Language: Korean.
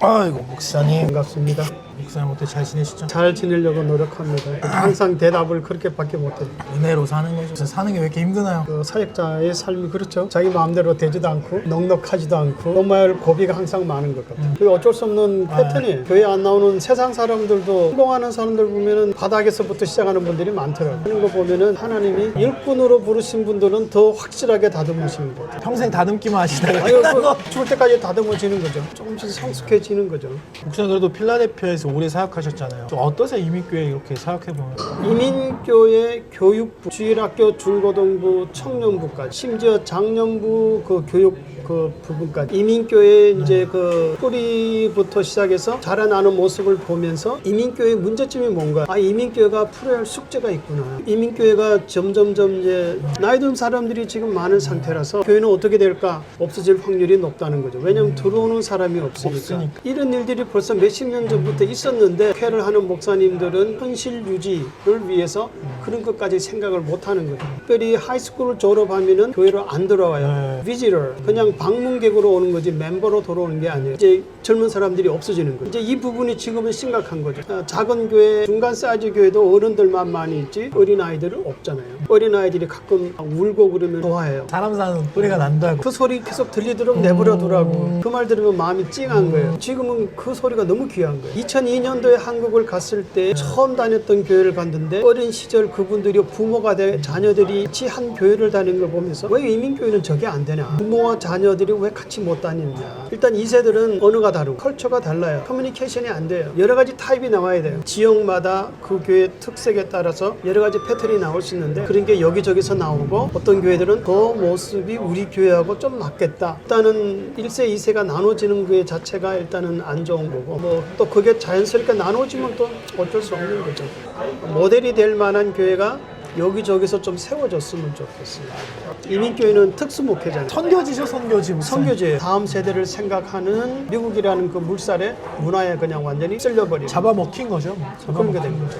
아이고 목사님 반갑습니다. 목사님 어때 잘 지내시죠? 잘 지내려고 노력합니다. 항상 대답을 그렇게밖에 못해요. 은혜로 사는 거죠 사는 게 왜 이렇게 힘드나요? 그 사역자의 삶이 그렇죠. 자기 마음대로 되지도 않고 넉넉하지도 않고 정말 고비가 항상 많은 것 같아요. 그게 어쩔 수 없는 패턴이에요. 교회 안 나오는 세상 사람들도 성공하는 사람들 보면은 바닥에서부터 시작하는 분들이 많더라고요. 그런 거 보면은 하나님이 일꾼으로 부르신 분들은 더 확실하게 다듬으시는 것 같아요. 평생 다듬기만 하시다가 아유, 그 죽을 때까지 다듬어지는 거죠. 조금씩 성숙해지는 거죠. 목사님 그래도 필라델피아에서 오래 사역하셨잖아요. 좀 어떠세요? 이민교회 이렇게 사역해 보면? 이민교회 교육부, 주일학교, 중고등부, 청년부까지 심지어 작년부 그 교육 그 부분까지. 이민교회 이제 그 뿌리부터 시작해서 자라나는 모습을 보면서 이민교회 문제점이 뭔가? 아 이민교회가 풀어야 할 숙제가 있구나. 이민교회가 점점점 이제 나이 든 사람들이 지금 많은 상태라서 교회는 어떻게 될까? 없어질 확률이 높다는 거죠. 왜냐하면 들어오는 사람이 없으니까, 없으니까. 이런 일들이 벌써 몇십 년 전부터 있 었는데 회를 하는 목사님들은 현실 유지를 위해서 그런 것까지 생각을 못 하는 거죠. 특별히 하이스쿨을 졸업하면은 교회로 안 들어와요. 비지를 그냥 방문객으로 오는 거지 멤버로 들어오는 게 아니에요. 이제 젊은 사람들이 없어지는 거죠. 이제 이 부분이 지금은 심각한 거죠. 아, 작은 교회, 중간 사이즈 교회도 어른들만 많이 있지 어린 아이들은 없잖아요. 어린 아이들이 가끔 울고 그러면 좋아해요. 사람 사는 소리가 난다고 그 소리 계속 들리도록 내버려 두라고 그 말 들으면 마음이 찡한 거예요 지금은 그 소리가 너무 귀한 거예요 2002년도에 한국을 갔을 때 처음 다녔던 교회를 갔는데 어린 시절 그분들이 부모가 돼 자녀들이 같이 한 교회를 다니는 걸 보면서 왜 이민교회는 저게 안 되냐? 부모와 자녀들이 왜 같이 못 다니느냐? 일단 이 세들은 언어가 다르고 컬처가 달라요. 커뮤니케이션이 안 돼요. 여러 가지 타입이 나와야 돼요. 지역마다 그 교회 특색에 따라서 여러 가지 패턴이 나올 수 있는데 그런 게 여기저기서 나오고 어떤 교회들은 그 모습이 우리 교회하고 좀 맞겠다. 일단은 1세 2세가 나눠지는 그 자체가 일단은 안 좋은 거고 뭐 또 그게 자 연스럽게 나눠지면 또 어쩔 수 없는 거죠. 모델이 될 만한 교회가 여기저기서 좀 세워졌으면 좋겠어요 이민교회는 특수목회잖아요 선교지죠 선교지. 선교제 다음 세대를 생각하는 미국이라는 그 물살에 문화에 그냥 완전히 쓸려버리는 잡아먹힌 거죠 그런 게된 거죠